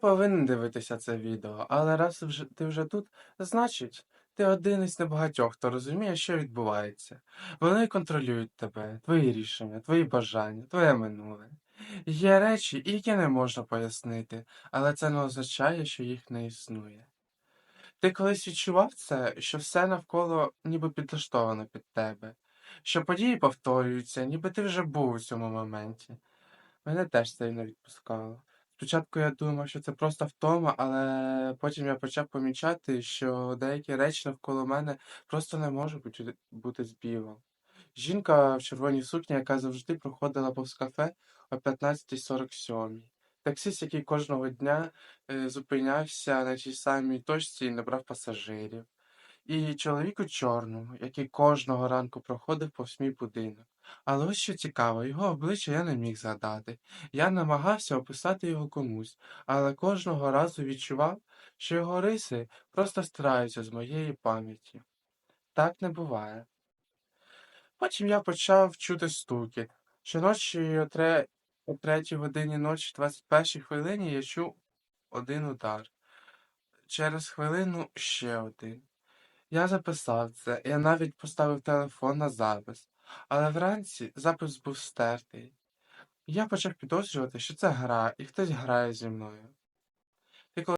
повинен дивитися це відео, але раз вже, ти вже тут, значить, ти один із небагатьох, хто розуміє, що відбувається. Вони контролюють тебе, твої рішення, твої бажання, твоє минуле. Є речі, які не можна пояснити, але це не означає, що їх не існує. Ти колись відчував це, що все навколо ніби підлаштовано під тебе, що події повторюються, ніби ти вже був у цьому моменті. Мене теж це не відпускало. Спочатку я думав, що це просто втома, але потім я почав помічати, що деякі речі навколо мене просто не можуть бути, бути збігом. Жінка в червоній сукні, яка завжди проходила повз кафе о 15.47. Таксист, який кожного дня е, зупинявся на тій самій точці і не брав пасажирів. І чоловік у чорному, який кожного ранку проходив повз мій будинок. Але ось що цікаво, його обличчя я не міг згадати. Я намагався описати його комусь, але кожного разу відчував, що його риси просто стираються з моєї пам'яті. Так не буває. Потім я почав чути стукіт. Щоночі о, тре... о третій годині ночі, 21 хвилині, я чув один удар. Через хвилину ще один. Я записав це, я навіть поставив телефон на запис, але вранці запис був стертий. Я почав підозрювати, що це гра, і хтось грає зі мною.